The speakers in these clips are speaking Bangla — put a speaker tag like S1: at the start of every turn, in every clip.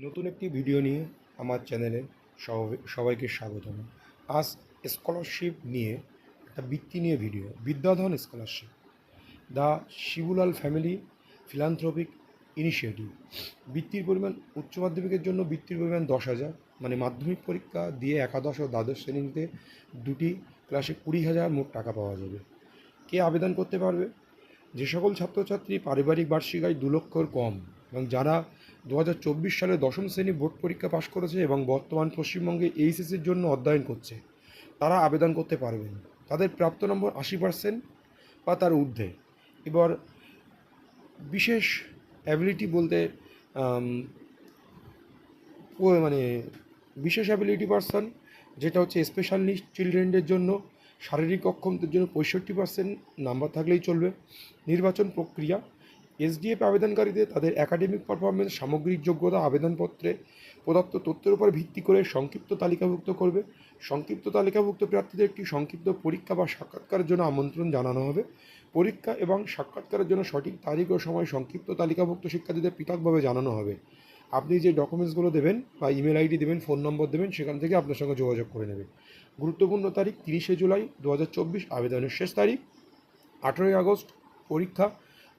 S1: নতুন একটি ভিডিও নিয়ে আমার চ্যানেলে সবাই- সবাইকে স্বাগতম। আজ স্কলারশিপ নিয়ে একটা বৃত্তি নিয়ে video Vidyadhan scholarship the Shibulal family philanthropic initiative বৃত্তির পরিমাণ উচ্চ মাধ্যমিকের জন্য বৃত্তির পরিমাণ দশ হাজার মানে মাধ্যমিক পরীক্ষা দিয়ে একাদশ ও দ্বাদশ শ্রেণীতে দুটি ক্লাসে কুড়ি হাজার মোট টাকা পাওয়া যাবে। কে আবেদন করতে পারবে? যে সকল ছাত্রছাত্রী পারিবারিক বার্ষিক আয় দু লক্ষর কম এবং যারা দু হাজার চব্বিশ সালে দশম শ্রেণি বোর্ড পরীক্ষা পাশ করেছে এবং বর্তমান পশ্চিমবঙ্গে এইচএসির জন্য অধ্যয়ন করছে। তারা আবেদন করতে পারবেন। তাদের প্রাপ্ত নম্বর আশি পার্সেন্ট বা তার ঊর্ধ্বে। এবার বিশেষ অ্যাবিলিটি বলতে মানে বিশেষ অ্যাবিলিটি পার্সন যেটা হচ্ছে স্পেশাল চিলড্রেনদের জন্য শারীরিক অক্ষমদের জন্য পঁয়ষট্টি পার্সেন্ট নাম্বার থাকলেই চলবে। নির্বাচন প্রক্রিয়া এসডিএফ আবেদনকারীদের তাদের একাডেমিক পারফরমেন্স সামগ্রিক যোগ্যতা, আবেদনপত্রে প্রদত্ত তথ্যের উপর ভিত্তি করে সংক্ষিপ্ত তালিকাভুক্ত করবে। সংক্ষিপ্ত তালিকাভুক্ত প্রার্থীদের একটি সংক্ষিপ্ত পরীক্ষা বা সাক্ষাৎকারের জন্য আমন্ত্রণ জানানো হবে। পরীক্ষা এবং সাক্ষাৎকারের জন্য সঠিক তারিখ ও সময় সংক্ষিপ্ত তালিকাভুক্ত শিক্ষার্থীদের পৃথকভাবে জানানো হবে। আপনি যে ডকুমেন্টসগুলো দেবেন বা ইমেল আইডি দেবেন ফোন নম্বর দেবেন, সেখান থেকে আপনার সঙ্গে যোগাযোগ করে নেবে। গুরুত্বপূর্ণ তারিখ তিরিশে জুলাই দু হাজার চব্বিশ, আবেদনের শেষ তারিখ আঠেরোই আগস্ট, পরীক্ষা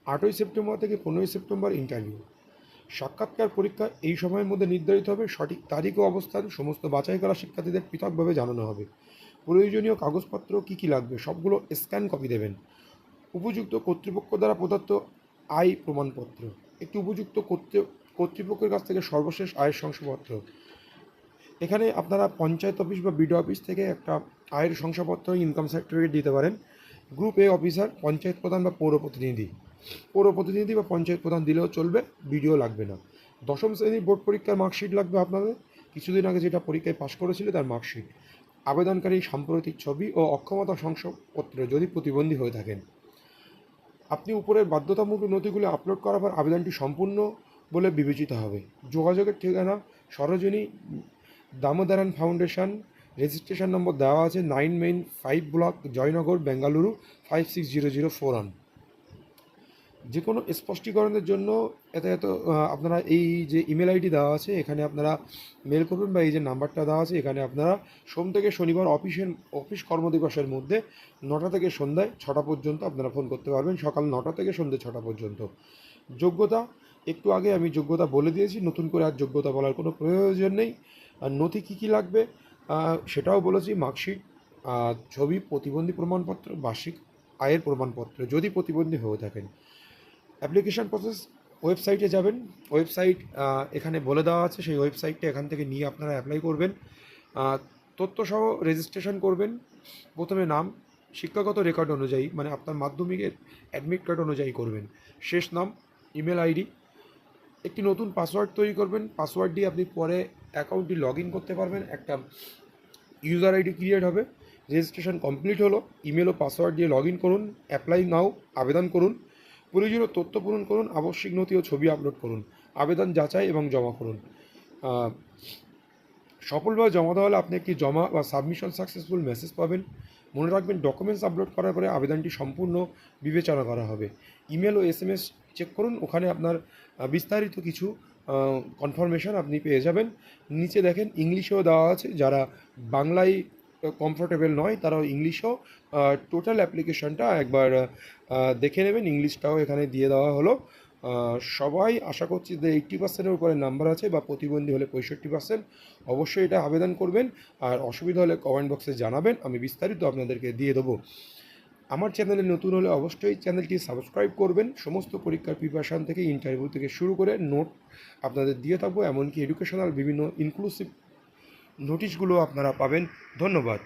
S1: আটই সেপ্টেম্বর থেকে পনেরোই সেপ্টেম্বর ইন্টারভিউ সাক্ষাৎকার পরীক্ষা এই সময়ের মধ্যে নির্ধারিত হবে, সঠিক তারিখ ও অবস্থান, সমস্ত বাছাই করা শিক্ষার্থীদের পৃথকভাবে জানানো হবে। প্রয়োজনীয় কাগজপত্র কী কী লাগবে, সবগুলো স্ক্যান কপি দেবেন। উপযুক্ত কর্তৃপক্ষ দ্বারা প্রদত্ত আয় প্রমাণপত্র। একটি উপযুক্ত কর্তৃ- কর্তৃপক্ষের কাছ থেকে সর্বশেষ আয়ের শংসাপত্র। এখানে আপনারা পঞ্চায়েত অফিস বা বিডিও অফিস থেকে একটা আয়ের শংসাপত্র ইনকাম সার্টিফিকেট দিতে পারেন। গ্রুপ এ অফিসার, পঞ্চায়েত প্রধান বা পৌর প্রতিনিধি। পৌর প্রতিনিধি বা পঞ্চায়েত প্রধান দিলেও চলবে, বিডিও লাগবে না। দশম শ্রেণির বোর্ড পরীক্ষার মার্কশিট লাগবে আপনাদের। কিছুদিন আগে যেটা পরীক্ষায় পাশ করেছিল তার মার্কশিট। আবেদনকারী সাম্প্রতিক ছবি ও অক্ষমতা শংসাপত্র যদি প্রতিবন্ধী হয়ে থাকেন, আপনি উপরের বাধ্যতামূলক নথিগুলি আপলোড করার পর আবেদনটি সম্পূর্ণ বলে বিবেচিত হবে। যোগাযোগের ঠিকানা Sarojini Damodaran foundation, registration number দেওয়া আছে nine main five block Jayanagar, Bengaluru, five six zero zero four one. যে কোনো স্পষ্টীকরণের জন্য এত এত আপনারা এই যে ইমেল আইডি দেওয়া আছে, এখানে আপনারা মেল করবেন বা এই যে নাম্বারটা দেওয়া আছে, এখানে আপনারা সোম থেকে শনিবার অফিসের, অফিস কর্মদিবসের মধ্যে নটা থেকে সন্ধ্যায় ছটা পর্যন্ত আপনারা ফোন করতে পারবেন, সকাল নটা থেকে সন্ধ্যে ছটা পর্যন্ত। যোগ্যতা, একটু আগে আমি যোগ্যতা বলে দিয়েছি, নতুন করে আর যোগ্যতা বলার কোনো প্রয়োজন নেই। আর নথি কী কী লাগবে? সেটাও বলেছি, মার্কশিট ছবি, প্রতিবন্ধী প্রমাণপত্র, বার্ষিক আয়ের প্রমাণপত্র, যদি প্রতিবন্ধী হয়ে থাকেন। অ্যাপ্লিকেশন প্রসেস ওয়েবসাইটে যাবেন। ওয়েবসাইট এখানে বলে দেওয়া আছে, সেই ওয়েবসাইটটা এখান থেকে নিয়ে আপনারা অ্যাপ্লাই করবেন। তথ্যসহ রেজিস্ট্রেশন করবেন। প্রথমে নাম, শিক্ষাগত রেকর্ড অনুযায়ী মানে আপনার মাধ্যমিকের অ্যাডমিট কার্ড অনুযায়ী করবেন। শেষ নাম, ইমেল আইডি। একটি নতুন পাসওয়ার্ড তৈরি করবেন। পাসওয়ার্ড দিয়ে আপনি পরে অ্যাকাউন্টটি লগ ইন করতে পারবেন। একটা ইউজার আইডি ক্রিয়েট হবে। রেজিস্ট্রেশন কমপ্লিট হলো। ইমেল ও পাসওয়ার্ড দিয়ে লগ ইন করুন। অ্যাপ্লাই নাও, আবেদন করুন। প্রয়োজনীয় তথ্য পূরণ করুন, আবশ্যিক নথি ও ছবি আপলোড করুন। আবেদন যাচাই এবং জমা করুন। সফলভাবে জমা দেওয়া হলে আপনি একটি জমা বা সাবমিশন সাকসেসফুল মেসেজ পাবেন। মনে রাখবেন ডকুমেন্টস আপলোড করার পরে আবেদনটি সম্পূর্ণ বিবেচনা করা হবে। ইমেল ও এস এম এস চেক করুন, ওখানে আপনার বিস্তারিত কিছু কনফার্মেশন আপনি পেয়ে যাবেন। নিচে দেখেন, ইংলিশেও দেওয়া আছে, যারা বাংলায় কমফোর্টেবল নয়, তারাও ইংলিশেও টোটাল অ্যাপ্লিকেশনটা একবার দেখে নেবেন ইংলিশটাও এখানে দিয়ে দেওয়া হলো। সবাই আশা করছি যে এইট্টি পার্সেন্টের উপরে নাম্বার আছে বা প্রতিবন্ধী হলে পঁয়ষট্টি পার্সেন্ট অবশ্যই এটা আবেদন করবেন। আর অসুবিধা হলে কমেন্ট বক্সে জানাবেন, আমি বিস্তারিত আপনাদেরকে দিয়ে দেবো। আমার চ্যানেলে নতুন হলে অবশ্যই চ্যানেলটি সাবস্ক্রাইব করবেন। সমস্ত পরীক্ষার প্রিপারেশান থেকে ইন্টারভিউ থেকে শুরু করে নোট আপনাদের দিয়ে থাকব। এমনকি এডুকেশনাল বিভিন্ন ইনক্লুসিভ নোটিশগুলো আপনারা পাবেন। ধন্যবাদ।